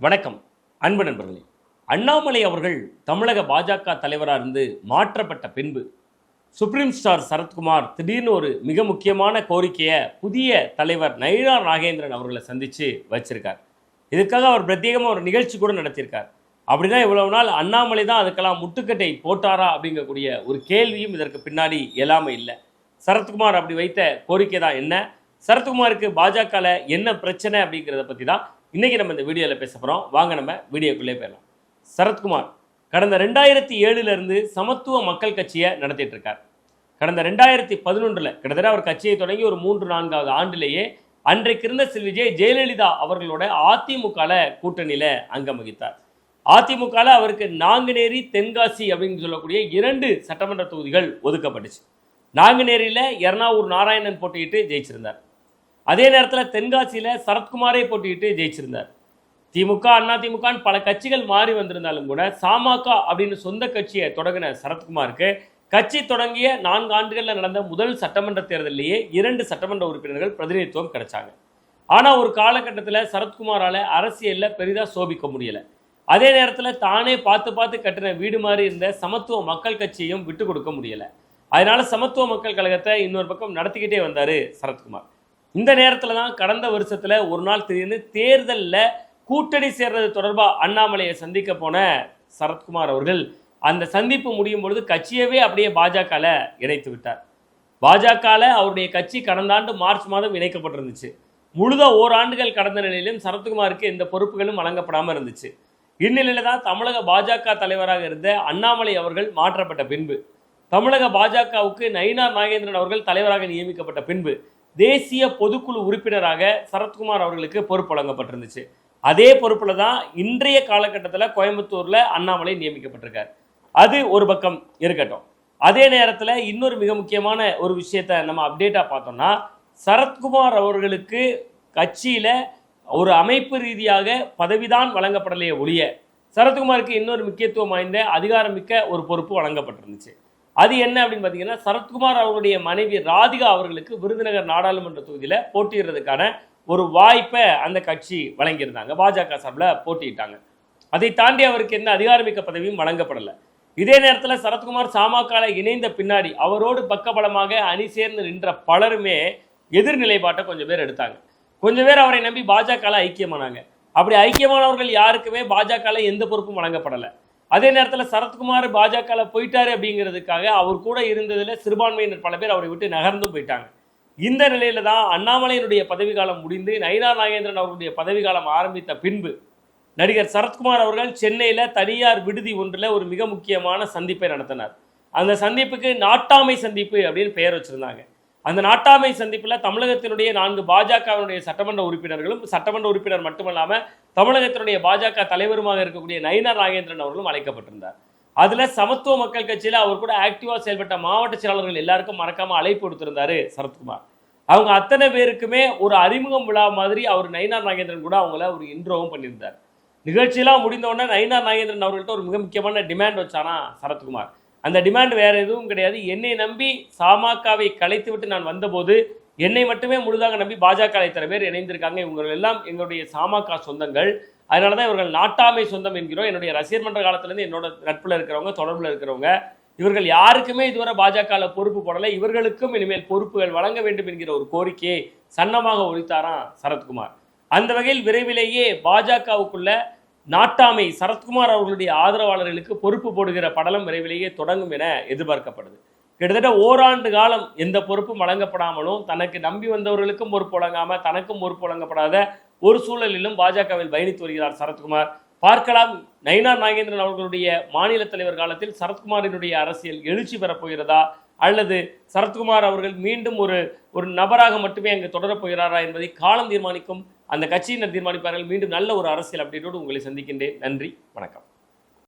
வணக்கம் அன்பு நண்பர்களே. அண்ணாமலை அவர்கள் தமிழக பாஜக தலைவராக இருந்து மாற்றப்பட்ட பின்பு சுப்ரீம் ஸ்டார் சரத்குமார் திடீர்னு ஒரு மிக முக்கியமான கோரிக்கையை புதிய தலைவர் நயினா நாகேந்திரன் அவர்களை சந்தித்து வச்சிருக்கார். இதுக்காக அவர் பிரத்யேகமாக ஒரு நிகழ்ச்சி கூட நடத்தியிருக்கார். அப்படின்னா இவ்வளவு நாள் அண்ணாமலை தான் அதுக்கெல்லாம் முட்டுக்கட்டை போட்டாரா அப்படிங்கக்கூடிய ஒரு கேள்வியும் இதற்கு பின்னாடி எல்லாமே இல்லை. சரத்குமார் அப்படி வைத்த கோரிக்கை தான் என்ன? சரத்குமாருக்கு பாஜகவில் என்ன பிரச்சனை அப்படிங்கிறத பற்றி தான் இன்றைக்கி நம்ம இந்த வீடியோவில் பேச போகிறோம் வாங்க நம்ம வீடியோக்குள்ளே போயிடலாம். சரத்குமார் கடந்த ரெண்டாயிரத்தி ஏழுலேருந்து சமத்துவ மக்கள் கட்சியை நடத்திட்டு இருக்கார். கடந்த ரெண்டாயிரத்தி பதினொன்றில் கிட்டத்தட்ட அவர் கட்சியை தொடங்கி ஒரு மூன்று நான்காவது ஆண்டிலேயே அன்றைக்கு இருந்த செல்விஜய் ஜெயலலிதா அவர்களோட அதிமுகவில் கூட்டணியில் அங்கம் வகித்தார். அதிமுகவில் அவருக்கு நாங்குநேரி தென்காசி அப்படின்னு சொல்லக்கூடிய இரண்டு சட்டமன்ற தொகுதிகள் ஒதுக்கப்பட்டுச்சு. நாங்குநேரியில் எர்ணாவூர் நாராயணன் போட்டியிட்டு ஜெயிச்சிருந்தார். அதே நேரத்தில் தென்காசியில் சரத்குமாரே போட்டிக்கிட்டு ஜெயிச்சிருந்தார். திமுக அண்ணா திமுகன்னு பல கட்சிகள் மாறி வந்திருந்தாலும் கூட சாமாகா அப்படின்னு சொந்த கட்சியை தொடங்கின சரத்குமாருக்கு கட்சி தொடங்கிய நான்கு ஆண்டுகளில் நடந்த முதல் சட்டமன்ற தேர்தலிலேயே இரண்டு சட்டமன்ற உறுப்பினர்கள் பிரதிநிதித்துவம் கிடைச்சாங்க. ஆனால் ஒரு காலகட்டத்தில் சரத்குமாரால் அரசியலில் பெரிதாக சோபிக்க முடியலை. அதே நேரத்தில் தானே பார்த்து பார்த்து கட்டின வீடு மாதிரி இருந்த சமத்துவ மக்கள் கட்சியையும் விட்டு கொடுக்க முடியலை. அதனால சமத்துவ மக்கள் கழகத்தை இன்னொரு பக்கம் நடத்திக்கிட்டே வந்தார் சரத்குமார். இந்த நேரத்தில் தான் கடந்த வருஷத்தில் ஒரு நாள் திடீர்னு தேர்தலில் கூட்டணி சேர்றது தொடர்பாக அண்ணாமலையை சந்திக்க போன சரத்குமார் அவர்கள் அந்த சந்திப்பு முடியும் பொழுது கட்சியவே அப்படியே பாஜகவில் இணைத்து விட்டார். பாஜகவில் அவருடைய கட்சி கடந்த ஆண்டு மார்ச் மாதம் இணைக்கப்பட்டிருந்துச்சு. முழுத ஓராண்டுகள் கடந்த நிலையிலும் சரத்குமாருக்கு எந்த பொறுப்புகளும் வழங்கப்படாமல் இருந்துச்சு. இந்நிலையில் தான் தமிழக பாஜக தலைவராக இருந்த அண்ணாமலை அவர்கள் மாற்றப்பட்ட பின்பு. தமிழக பாஜகவுக்கு நயினார் நாகேந்திரன் அவர்கள் தலைவராக நியமிக்கப்பட்ட பின்பு தேசிய பொதுக்குழு உறுப்பினராக சரத்குமார் அவர்களுக்கு பொறுப்பு வழங்கப்பட்டிருந்துச்சு. அதே பொறுப்பில் தான் இன்றைய காலகட்டத்தில் கோயம்புத்தூரில் அண்ணாமலை நியமிக்கப்பட்டிருக்கார். அது ஒரு பக்கம் இருக்கட்டும். அதே நேரத்தில் இன்னொரு மிக முக்கியமான ஒரு விஷயத்தை நம்ம அப்டேட்டாக பார்த்தோம்னா சரத்குமார் அவர்களுக்கு கட்சியில் ஒரு அமைப்பு ரீதியாக பதவிதான் வழங்கப்படலையே ஒழிய சரத்குமாருக்கு இன்னொரு முக்கியத்துவம் வாய்ந்த அதிகாரமிக்க ஒரு பொறுப்பு வழங்கப்பட்டிருந்துச்சு. அது என்ன அப்படின்னு பார்த்தீங்கன்னா சரத்குமார் அவருடைய மனைவி ராதிகா அவர்களுக்கு விருதுநகர் நாடாளுமன்ற தொகுதியில் போட்டியிடுறதுக்கான ஒரு வாய்ப்பை அந்த கட்சி வழங்கியிருந்தாங்க. பாஜக சார்பில் போட்டியிட்டாங்க. அதை தாண்டி அவருக்கு எந்த அதிகாரமிக்க பதவியும் வழங்கப்படலை. இதே நேரத்தில் சரத்குமார் சாமாக்கால இணைந்த பின்னாடி அவரோடு பக்கபலமாக அணி சேர்ந்து நின்ற பலருமே எதிர்நிலைப்பாட்டை கொஞ்சம் பேர் எடுத்தாங்க. கொஞ்சம் பேர் அவரை நம்பி பாஜகவில் ஐக்கியமானாங்க. அப்படி ஐக்கியமானவர்கள் யாருக்குமே பாஜகவில் எந்த பொறுப்பும் வழங்கப்படலை. அதே நேரத்தில் சரத்குமார் பாஜகவில் போயிட்டாரு அப்படிங்கிறதுக்காக அவர் கூட இருந்ததில் சிறுபான்மையினர் பல பேர் அவரை விட்டு நகர்ந்தும் போயிட்டாங்க. இந்த நிலையில தான் அண்ணாமலையினுடைய பதவிக்காலம் முடிந்து நயினா நாகேந்திரன் அவருடைய பதவிக்காலம் ஆரம்பித்த பின்பு நடிகர் சரத்குமார் அவர்கள் சென்னையில் தனியார் விடுதி ஒன்றில் ஒரு மிக முக்கியமான சந்திப்பை நடத்தினார். அந்த சந்திப்புக்கு நாட்டாமை சந்திப்பு அப்படின்னு பெயர் வச்சிருந்தாங்க. அந்த நாட்டாமை சந்திப்பில் தமிழகத்தினுடைய நான்கு பாஜகவினுடைய சட்டமன்ற உறுப்பினர்களும் சட்டமன்ற உறுப்பினர் மட்டுமல்லாமல் தமிழகத்தினுடைய பாஜக தலைவருமாக இருக்கக்கூடிய நயினார் நாகேந்திரன் அவர்களும் அழைக்கப்பட்டிருந்தார். அதில் சமத்துவ மக்கள் கட்சியில் அவர் கூட ஆக்டிவாக செயல்பட்ட மாவட்ட செயலாளர்கள் எல்லாருக்கும் மறக்காமல் அழைப்பு கொடுத்துருந்தாரு சரத்குமார். அவங்க அத்தனை பேருக்குமே ஒரு அறிமுகம் விழா மாதிரி அவர் நயினார் நாகேந்திரன் கூட அவங்கள ஒரு இன்ட்ரோவும் பண்ணியிருந்தார். நிகழ்ச்சியெல்லாம் முடிந்தவுடனே நயினார் நாகேந்திரன் அவர்கள்ட்ட ஒரு மிக முக்கியமான டிமாண்ட் வச்சானா சரத்குமார். அந்த டிமாண்ட் வேற எதுவும் கிடையாது. என்னை நம்பி சாமாக்காவை கலைத்து விட்டு நான் வந்தபோது என்னை மட்டுமே முழுதாக நம்பி பாஜக இத்தனை பேர் இணைந்திருக்காங்க. இவங்க எல்லாம் எங்களுடைய சாமாக்கா சொந்தங்கள். அதனால தான் இவர்கள் நாட்டாமை சொந்தம் என்கிறோம். என்னுடைய ரசிகர் மன்ற காலத்திலேருந்து என்னோட நட்பில் இருக்கிறவங்க தொடர்பில் இருக்கிறவங்க இவர்கள் யாருக்குமே இதுவரை பாஜகவில் பொறுப்பு போடலை. இவர்களுக்கும் இனிமேல் பொறுப்புகள் வழங்க வேண்டும் என்கிற ஒரு கோரிக்கையை சன்னமாக ஒழித்தாராம் சரத்குமார். அந்த வகையில் விரைவிலேயே பாஜகவுக்குள்ள நாட்டாமை சரத்குமார் அவர்களுடைய ஆதரவாளர்களுக்கு பொறுப்பு போடுகிற படலம் விரைவிலேயே தொடங்கும் என எதிர்பார்க்கப்படுது. கிட்டத்தட்ட ஓராண்டு காலம் எந்த பொறுப்பும் வழங்கப்படாமலும் தனக்கு நம்பி வந்தவர்களுக்கும் பொறுப்பு வழங்காம தனக்கும் பொறுப்பு வழங்கப்படாத ஒரு சூழலிலும் பாஜகவில் பயணித்து வருகிறார் சரத்குமார். பார்க்கலாம். நயினார் நாகேந்திரன் அவர்களுடைய மாநில தலைவர் காலத்தில் சரத்குமாரினுடைய அரசியல் எழுச்சி பெறப்போகிறதா அல்லது சரத்குமார் அவர்கள் மீண்டும் ஒரு ஒரு நபராக மட்டுமே அங்கு தொடரப் போகிறாரா என்பதை காலம் தீர்மானிக்கும் அந்த கட்சியினர் தீர்மானிப்பார்கள். மீண்டும் நல்ல ஒரு அரசியல் அப்டேட்டோடு உங்களை சந்திக்கின்றேன். நன்றி. வணக்கம்.